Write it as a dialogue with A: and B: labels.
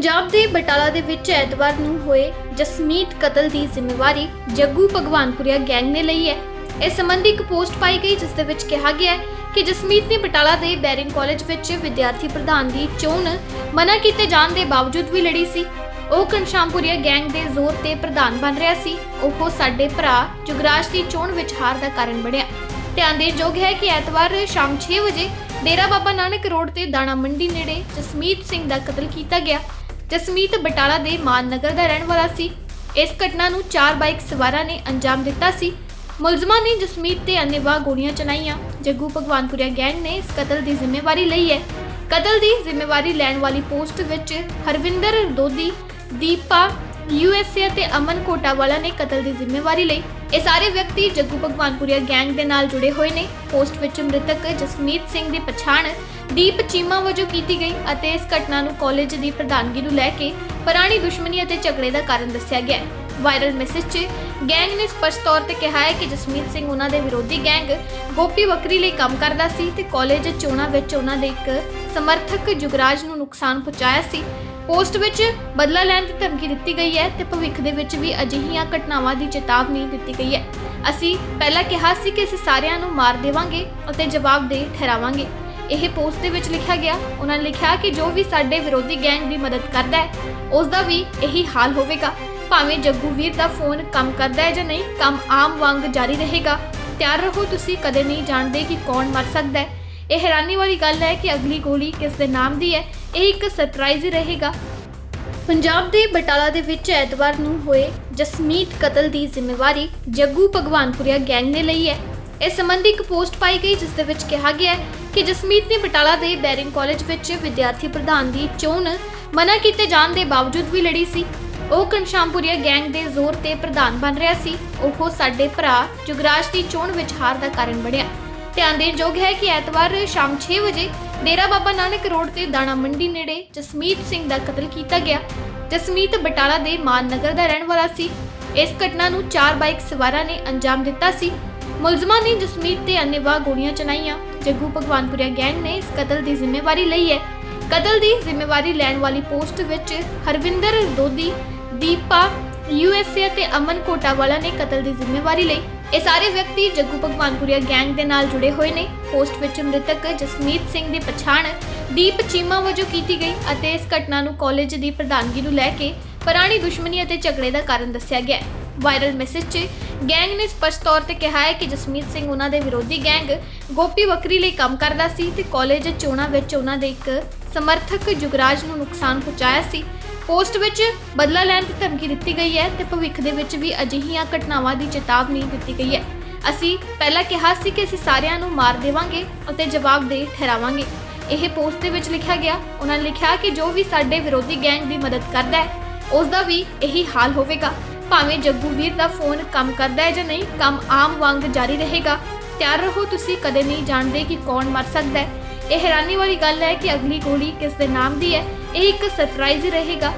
A: ਪੰਜਾਬ ਦੇ ਬਟਾਲਾ ਦੇ ਵਿੱਚ ਐਤਵਾਰ ਨੂੰ ਹੋਏ ਜਸਮੀਤ ਕਤਲ ਦੀ ਜ਼ਿੰਮੇਵਾਰੀ ਜੱਗੂ ਭਗਵਾਨਪੁਰੀਆ ਗੈਂਗ ਨੇ ਲਈ ਹੈ। ਇਸ ਸੰਬੰਧੀ ਇੱਕ ਪੋਸਟ ਪਾਈ ਗਈ, ਜਿਸ ਦੇ ਵਿੱਚ ਕਿਹਾ ਗਿਆ ਹੈ ਕਿ ਜਸਮੀਤ ਨੇ ਬਟਾਲਾ ਦੇ ਬੈਰਿੰਗ ਕਾਲਜ ਵਿੱਚ ਵਿਦਿਆਰਥੀ ਪ੍ਰਧਾਨ ਦੀ ਚੋਣ ਮਨਾ ਕੀਤੇ ਜਾਣ ਦੇ ਬਾਵਜੂਦ ਵੀ ਲੜੀ ਸੀ। ਉਹ ਘਨਸ਼ਾਮਪੁਰੀਆ ਗੈਂਗ ਦੇ ਜ਼ੋਰ ਤੇ ਪ੍ਰਧਾਨ ਬਣ ਰਿਹਾ ਸੀ। ਉਹ ਸਾਡੇ ਭਰਾ ਜੁਗਰਾਜ ਦੀ ਚੋਣ ਵਿੱਚ ਹਾਰ ਦਾ ਕਾਰਨ ਬਣਿਆ। ਧਿਆਨ ਦੇਣ ਯੋਗ ਹੈ ਕਿ ਐਤਵਾਰ ਸ਼ਾਮ 6 ਵਜੇ ਡੇਰਾ ਬਾਬਾ ਨਾਨਕ ਰੋਡ ਤੇ ਦਾਣਾ ਮੰਡੀ ਨੇੜੇ ਜਸਮੀਤ ਸਿੰਘ ਦਾ ਕਤਲ ਕੀਤਾ ਗਿਆ। ਜਸਮੀਤ ਬਟਾਲਾ ਦੇ ਮਾਨ ਨਗਰ ਦਾ ਰਹਿਣ ਵਾਲਾ ਸੀ। ਇਸ ਘਟਨਾ ਨੂੰ ਚਾਰ ਬਾਈਕ ਸਵਾਰਾਂ ਨੇ ਅੰਜਾਮ ਦਿੱਤਾ ਸੀ। ਮੁਲਜ਼ਮਾਂ ਨੇ ਜਸਮੀਤ ਤੇ ਅੰਨੇਵਾਹ ਗੋਲੀਆਂ ਚਲਾਈਆਂ। ਜੱਗੂ ਭਗਵਾਨਪੁਰੀਆ ਗੈਂਗ ਨੇ ਇਸ ਕਤਲ ਦੀ ਜ਼ਿੰਮੇਵਾਰੀ ਲਈ ਹੈ। ਕਤਲ ਦੀ ਜ਼ਿੰਮੇਵਾਰੀ ਲੈਣ ਵਾਲੀ ਪੋਸਟ ਵਿੱਚ ਹਰਵਿੰਦਰ ਦੋਦੀ, ਦੀਪਾ ਯੂਐਸਏ ਅਤੇ ਅਮਨ ਕੋਟਾਵਾਲਾ ਨੇ ਕਤਲ ਦੀ ਜ਼ਿੰਮੇਵਾਰੀ ਲਈ ਇਹ ਸਾਰੇ ਵਿਅਕਤੀ ਜੱਗੂ ਭਗਵਾਨਪੁਰੀਆ ਗੈਂਗ ਦੇ ਨਾਲ ਜੁੜੇ ਹੋਏ ਨੇ। ਪੋਸਟ ਵਿੱਚ ਮ੍ਰਿਤਕ ਜਸਮੀਤ ਸਿੰਘ ਦੀ ਪਛਾਣ ਦੀਪ ਚੀਮਾ ਵਜੋਂ ਕੀਤੀ ਗਈ ਅਤੇ ਇਸ ਘਟਨਾ ਨੂੰ ਕਾਲਜ ਦੀ ਪ੍ਰਧਾਨਗੀ ਨੂੰ ਲੈ ਕੇ ਪੁਰਾਣੀ ਦੁਸ਼ਮਣੀ ਅਤੇ ਝਗੜੇ ਦਾ ਕਾਰਨ ਦੱਸਿਆ ਗਿਆ ਹੈ। ਵਾਇਰਲ ਮੈਸੇਜ 'ਚ ਗੈਂਗ ਨੇ ਸਪਸ਼ਟ ਤੌਰ ਤੇ ਕਿਹਾ ਹੈ ਕਿ ਜਸਮੀਤ ਸਿੰਘ ਉਹਨਾਂ ਦੇ ਵਿਰੋਧੀ ਗੈਂਗ ਗੋਪੀ ਬੱਕਰੀ ਲਈ ਕੰਮ ਕਰਦਾ ਸੀ ਤੇ ਕਾਲਜ ਚੋਣਾਂ ਵਿੱਚ ਉਹਨਾਂ ਦੇ ਇੱਕ ਸਮਰਥਕ ਜੁਗਰਾਜ ਨੂੰ ਨੁਕਸਾਨ ਪਹੁੰਚਾਇਆ ਸੀ। ਪੋਸਟ ਵਿੱਚ ਬਦਲਾ ਲੈਣ ਦੀ ਧਮਕੀ ਦਿੱਤੀ ਗਈ ਹੈ ਤੇ ਭਵਿੱਖ ਦੇ ਵਿੱਚ ਵੀ ਅਜਿਹੀਆਂ ਘਟਨਾਵਾਂ ਦੀ ਚੇਤਾਵਨੀ ਦਿੱਤੀ ਗਈ ਹੈ। ਅਸੀਂ ਪਹਿਲਾਂ ਕਿਹਾ ਸੀ ਕਿ ਅਸੀਂ ਸਾਰਿਆਂ ਨੂੰ ਮਾਰ ਦੇਵਾਂਗੇ ਅਤੇ ਜਵਾਬਦੇਹ ਠਹਿਰਾਵਾਂਗੇ। ਇਹ ਪੋਸਟ ਦੇ ਵਿੱਚ ਲਿਖਿਆ ਗਿਆ, ਉਹਨਾਂ ਨੇ ਲਿਖਿਆ ਕਿ ਜੋ ਵੀ ਸਾਡੇ ਵਿਰੋਧੀ ਗੈਂਗ ਦੀ ਮਦਦ ਕਰਦਾ ਹੈ ਉਸ ਦਾ ਵੀ ਇਹੀ ਹਾਲ ਹੋਵੇਗਾ। ਭਾਵੇਂ ਜੱਗੂ ਵੀਰ ਦਾ ਫੋਨ ਕੰਮ ਕਰਦਾ ਹੈ ਜਾਂ ਨਹੀਂ, ਕੰਮ ਆਮ ਵਾਂਗ ਜਾਰੀ ਰਹੇਗਾ। ਤਿਆਰ ਰਹੋ ਤੁਸੀਂ, ਕਦੇ ਨਹੀਂ ਜਾਣਦੇ ਕਿ ਕੌਣ ਮਰ ਸਕਦਾ ਹੈ। ਇਹ ਹੈਰਾਨੀ ਵਾਲੀ ਗੱਲ ਹੈ ਕਿ ਅਗਲੀ ਗੋਲੀ ਕਿਸ ਦੇ ਨਾਮ ਦੀ ਹੈ? ਇਹ ਇੱਕ ਸਰਪ੍ਰਾਈਜ਼ ਹੀ ਰਹੇਗਾ। ਪੰਜਾਬ ਦੇ ਬਟਾਲਾ ਦੇ ਵਿੱਚ ਐਤਵਾਰ ਨੂੰ ਹੋਏ ਜਸਮੀਤ ਕਤਲ ਦੀ ਜ਼ਿੰਮੇਵਾਰੀ ਜੱਗੂ ਭਗਵਾਨਪੁਰੀਆ ਗੈਂਗ ਨੇ ਲਈ ਹੈ। ਇਸ ਸੰਬੰਧੀ ਇੱਕ ਪੋਸਟ ਪਾਈ ਗਈ, ਜਿਸ ਦੇ ਵਿੱਚ ਕਿਹਾ ਗਿਆ ਹੈ ਕਿ ਜਸਮੀਤ ਨੇ ਬਟਾਲਾ ਦੇ ਬੈਰਿੰਗ ਕਾਲਜ ਵਿੱਚ ਵਿਦਿਆਰਥੀ ਪ੍ਰਧਾਨ ਦੀ ਚੋਣ ਮਨਾ ਕੀਤੇ ਜਾਣ ਦੇ ਬਾਵਜੂਦ ਵੀ ਲੜੀ ਸੀ। ਉਹ ਘਨਸ਼ਾਮਪੁਰੀਆ ਗੈਂਗ ਦੇ ਜ਼ੋਰ ਤੇ ਪ੍ਰਧਾਨ ਬਣ ਰਿਹਾ ਸੀ। ਉਹ ਸਾਡੇ ਭਰਾ ਜੁਗਰਾਜ ਦੀ ਚੋਣ ਵਿੱਚ ਹਾਰ ਦਾ ਕਾਰਨ ਬਣਿਆ। ਧਿਆਨ ਦੇਣ ਯੋਗ ਹੈ ਕਿ ਐਤਵਾਰ ਸ਼ਾਮ 6 ਵਜੇ ਡੇਰਾ ਬਾਬਾ ਨਾਨਕ ਰੋਡ ਤੇ ਦਾਣਾ ਮੰਡੀ ਨੇੜੇ ਜਸਮੀਤ ਸਿੰਘ ਦਾ ਕਤਲ ਕੀਤਾ ਗਿਆ। ਜਸਮੀਤ ਬਟਾਲਾ ਦੇ ਮਾਨ ਨਗਰ ਦਾ ਰਹਿਣ ਵਾਲਾ ਸੀ। ਇਸ ਘਟਨਾ ਨੂੰ ਚਾਰ ਬਾਈਕ ਸਵਾਰਾਂ ਨੇ ਅੰਜਾਮ ਦਿੱਤਾ ਸੀ। ਮੁਲਜ਼ਮਾਂ ਨੇ ਜਸਮੀਤ ਤੇ ਅੰਨੇਵਾਹ ਗੋਲੀਆਂ ਚਲਾਈਆਂ। ਜੱਗੂ ਭਗਵਾਨਪੁਰੀਆ ਗੈਂਗ ਨੇ ਇਸ ਕਤਲ ਦੀ ਜ਼ਿੰਮੇਵਾਰੀ ਲਈ ਹੈ। ਕਤਲ ਦੀ ਜ਼ਿੰਮੇਵਾਰੀ ਲੈਣ ਵਾਲੀ ਪੋਸਟ ਵਿੱਚ ਹਰਵਿੰਦਰ ਦੋਦੀ, ਦੀਪਾ ਯੂਐਸਏ ਅਤੇ ਅਮਨ ਕੋਟਾਵਾਲਾ ਨੇ ਕਤਲ ਦੀ ਜ਼ਿੰਮੇਵਾਰੀ ਲਈ ਇਹ ਸਾਰੇ ਵਿਅਕਤੀ ਜੱਗੂ ਭਗਵਾਨਪੁਰੀਆ ਗੈਂਗ ਦੇ ਨਾਲ ਜੁੜੇ ਹੋਏ ਨੇ। ਪੋਸਟ ਵਿੱਚ ਮ੍ਰਿਤਕ ਜਸਮੀਤ ਸਿੰਘ ਦੀ ਪਛਾਣ ਦੀਪ ਚੀਮਾ ਵਜੋਂ ਕੀਤੀ ਗਈ ਅਤੇ ਇਸ ਘਟਨਾ ਨੂੰ ਕਾਲਜ ਦੀ ਪ੍ਰਧਾਨਗੀ ਨੂੰ ਲੈ ਕੇ ਪੁਰਾਣੀ ਦੁਸ਼ਮਣੀ ਅਤੇ ਝਗੜੇ ਦਾ ਕਾਰਨ ਦੱਸਿਆ ਗਿਆ ਹੈ। ਵਾਇਰਲ ਮੈਸੇਜ 'ਚ ਗੈਂਗ ਨੇ ਸਪਸ਼ਟ ਤੌਰ ਤੇ ਕਿਹਾ ਹੈ ਕਿ ਜਸਮੀਤ ਸਿੰਘ ਉਹਨਾਂ ਦੇ ਵਿਰੋਧੀ ਗੈਂਗ ਗੋਪੀ ਬੱਕਰੀ ਲਈ ਕੰਮ ਕਰਦਾ ਸੀ ਤੇ ਕਾਲਜ ਚੋਣਾਂ ਵਿੱਚ ਉਹਨਾਂ ਦੇ ਇੱਕ ਸਮਰਥਕ ਜੁਗਰਾਜ ਨੂੰ ਨੁਕਸਾਨ ਪਹੁੰਚਾਇਆ ਸੀ। ਪੋਸਟ ਵਿੱਚ ਬਦਲਾ ਲੈਣ ਦੀ ਧਮਕੀ ਦਿੱਤੀ ਗਈ ਹੈ ਤੇ ਭਵਿੱਖ ਦੇ ਵਿੱਚ ਵੀ ਅਜਿਹੀਆਂ ਘਟਨਾਵਾਂ ਦੀ ਚੇਤਾਵਨੀ ਦਿੱਤੀ ਗਈ ਹੈ। ਅਸੀਂ ਪਹਿਲਾਂ ਕਿਹਾ ਸੀ ਕਿ ਅਸੀਂ ਸਾਰਿਆਂ ਨੂੰ ਮਾਰ ਦੇਵਾਂਗੇ ਅਤੇ ਜਵਾਬਦੇਹ ਠਹਿਰਾਵਾਂਗੇ। ਇਹ ਪੋਸਟ ਦੇ ਵਿੱਚ ਲਿਖਿਆ ਗਿਆ। ਉਹਨਾਂ ਨੇ ਲਿਖਿਆ ਕਿ ਜੋ ਵੀ ਸਾਡੇ ਵਿਰੋਧੀ ਗੈਂਗ ਦੀ ਮਦਦ ਕਰਦਾ ਹੈ ਉਸ ਦਾ ਵੀ ਇਹੀ ਹਾਲ ਹੋਵੇਗਾ। ਭਾਵੇਂ ਜੱਗੂ ਵੀਰ ਦਾ ਫੋਨ ਕੰਮ ਕਰਦਾ ਹੈ ਜਾਂ ਨਹੀਂ, ਕੰਮ ਆਮ ਵਾਂਗ ਜਾਰੀ ਰਹੇਗਾ। ਤਿਆਰ ਰਹੋ, ਤੁਸੀਂ ਕਦੇ ਨਹੀਂ ਜਾਣਦੇ ਕਿ ਕੌਣ ਮਰ ਸਕਦਾ ਹੈ। ਇਹ ਹੈਰਾਨੀ ਵਾਲੀ ਗੱਲ ਹੈ ਕਿ ਅਗਲੀ ਗੋਲੀ ਕਿਸ ਦੇ ਨਾਮ ਦੀ ਹੈ। ਇਹ ਇੱਕ ਸਰਪ੍ਰਾਈਜ਼ ਰਹੇਗਾ।